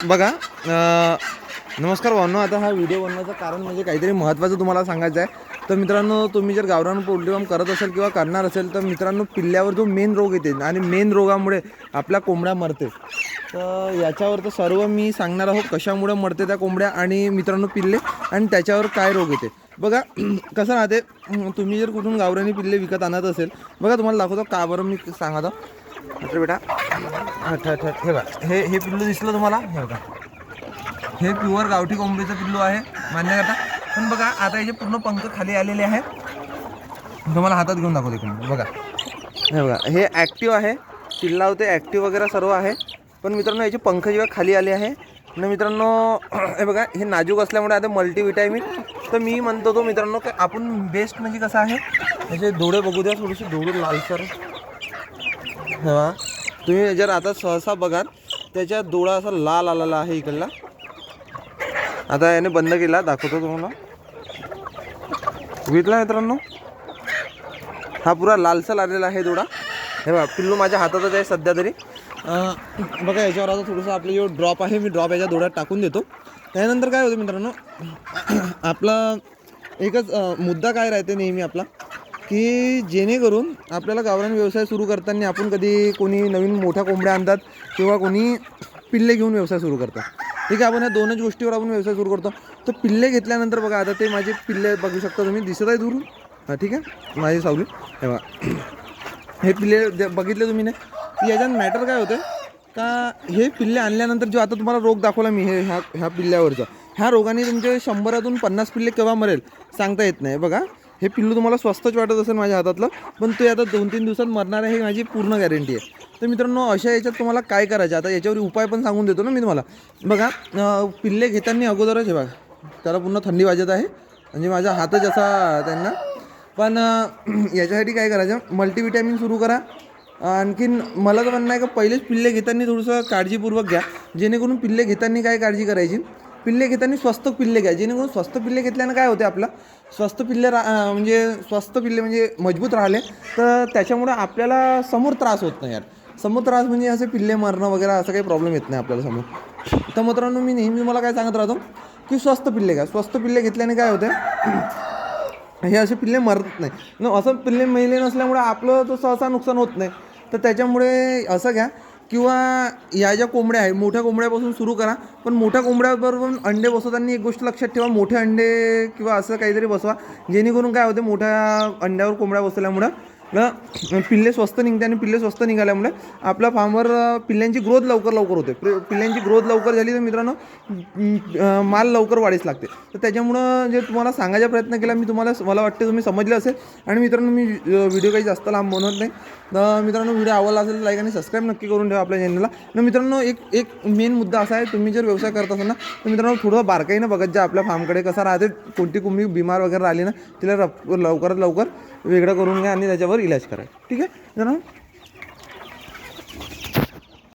बघा नमस्कार भावनो आता हा व्हिडिओ बनवण्याचं कारण म्हणजे काहीतरी महत्त्वाचं तुम्हाला सांगायचं आहे. तर मित्रांनो तुम्ही जर गावरान पोल्ट्री फार्म करत असेल किंवा करणार असेल तर मित्रांनो पिल्ल्यावर जो मेन रोग येते आणि मेन रोगामुळे आपल्या कोंबड्या मरते. तर याच्यावर तर सर्व मी सांगणार आहोत कशामुळे मरते त्या कोंबड्या आणि मित्रांनो पिल्ले आणि त्याच्यावर काय रोग येते. बघा कसं राहते तुम्ही जर कुठून गावरानी पिल्ले विकत आणत असेल बघा तुम्हाला दाखवतो का बरं मी सांगतो. बेटा. अच्छा अच्छा हे बघा. हे हे पिल्लू दिसलं तुम्हाला? हे बघा. हे प्युअर गावठी कोंबडीचं पिल्लू आहे. मान्य करता. पण बघा आता याचे पूर्ण पंख खाली आलेले आहेत तुम्हाला हातात घेऊन दाखवतो इकडून बघा. हे बघा हे ॲक्टिव्ह आहे. पिल्ला होते ॲक्टिव्ह वगैरे सर्व आहे. पण मित्रांनो याचे पंख जेव्हा खाली आले आहे आणि मित्रांनो हे बघा हे नाजूक असल्यामुळे आता मल्टीविटॅमिन तर मी म्हणतो तो मित्रांनो की आपण बेस्ट म्हणजे कसं आहे याचे डोळे बघू द्या थोडेसे डोळे लालसर. हा तुम्ही जर आता सहसा बघाल त्याच्या डोळा असा लाल आलेला आहे इकडला. आता याने बंद केला दाखवतो तुम्हाला. बघितला मित्रांनो? हा पुरा लालसर आलेला आहे डोळा. हे बघा पिल्लू माझ्या हातातच आहे सध्या तरी. बघा याच्यावर आता थोडंसं आपलं जो ड्रॉप आहे मी ड्रॉप याच्या डोळ्यात टाकून देतो. त्यानंतर काय होतं मित्रांनो आपला एकच मुद्दा काय राहते नेहमी आपला? की जेणेकरून आपल्याला गावरान व्यवसाय सुरू करताना आपण कधी कोणी नवीन मोठ्या कोंबड्या आणतात किंवा कोणी पिल्ले घेऊन व्यवसाय सुरू करतात. ठीक आहे आपण या दोनच गोष्टीवर आपण व्यवसाय सुरू करतो. तर पिल्ले घेतल्यानंतर बघा आता ते माझे पिल्ले बघू शकता तुम्ही दिसत आहे दुरून. हां ठीक आहे माझे सावली. तेव्हा हे पिल्ले बघितले तुम्ही ना की याच्यात मॅटर काय होतं का हे पिल्ले आणल्यानंतर जो आता तुम्हाला रोग दाखवला मी हे ह्या ह्या पिल्ल्यावरचा ह्या रोगाने तुमचे शंभरातून पन्नास पिल्ले केव्हा मरेल? सांगता येत नाही. बघा. हे पिल्लू तुम्हाला स्वस्तच वाटत असेल माझ्या हातातलं पण ते आता दोन तीन दिवसात मरणार आहे ही माझी पूर्ण गॅरंटी आहे. तर मित्रांनो अशा याच्यात तुम्हाला काय करायचं? आता याच्यावर उपाय पण सांगून देतो ना मी तुम्हाला. बघा पिल्ले घेताना अगोदरच हे बघा त्याला पूर्ण थंडी वाजत आहे. म्हणजे माझा हातच असा त्यांना. पण याच्यासाठी काय करायचं? मल्टीविटॅमिन सुरू करा. आणखीन मला तर म्हणणं आहे का पहिलेच पिल्ले घेताना थोडंसं काळजीपूर्वक घ्या. जेणेकरून पिल्ले घेताना काय काळजी करायची? पिल्ले घेताना स्वस्त पिल्ले घ्या. जेणेकरून स्वस्त पिल्ले घेतल्यानं काय होते आपलं? स्वस्त पिल्ले रा म्हणजे स्वस्त पिल्ले म्हणजे मजबूत राहिले. तर त्याच्यामुळं आपल्याला समोर त्रास होत नाही यार. समोर त्रास म्हणजे असे पिल्ले मरणं वगैरे असं काही प्रॉब्लेम येत नाही आपल्याला समोर. तर मित्रांनो मी नेहमी मला काय सांगत राहतो की स्वस्त पिल्ले घ्या. स्वस्त पिल्ले घेतल्याने काय होते हे असे पिल्ले मरत नाही. न असं पिल्ले मेले नसल्यामुळे आपलं तो सहसा नुकसान होत नाही. तर त्याच्यामुळे असं घ्या. किंवा या ज्या कोंबड्या आहे मोठ्या कोंबड्यापासून सुरू करा पण मोठ्या कोंबड्याबरोबर अंडे बसवताना एक गोष्ट लक्षात ठेवा मोठे अंडे किंवा असं काहीतरी बसवा. जेणेकरून काय होते मोठ्या अंड्यावर कोंबड्या बसवल्यामुळं म्हणजे पिल्ले स्वस्त निघते आणि पिल्ले स्वस्त निघाल्यामुळे आपल्या फार्मवर पिल्ल्यांची ग्रोथ लवकर लवकर होते. पिल्ल्यांची ग्रोथ लवकर झाली तर मित्रांनो माल लवकर वाढीस लागते. तर त्याच्यामुळं जे तुम्हाला सांगायचा प्रयत्न केला मी तुम्हाला मला वाटते तुम्ही समजलं असेल. आणि मित्रांनो मी व्हिडिओ काही जास्त लांब बनवत नाही. तर मित्रांनो व्हिडिओ आवडला असेल तर लाईक आणि सबस्क्राईब नक्की करून ठेवा आपल्या चॅनलला आणि मित्रांनो एक एक मेन मुद्दा असा आहे तुम्ही जर व्यवसाय करत असाल ना तर मित्रांनो थोडं बारकाईनं बघत जा आपल्या फार्मकडे कसा राहते. कोणती कोंबडी बिमार वगैरे राहिली ना तिला रप- लवकरात लवकर वेगळं करून घ्या आणि त्याच्यावर इलाज करा. ठीक आहे? जरा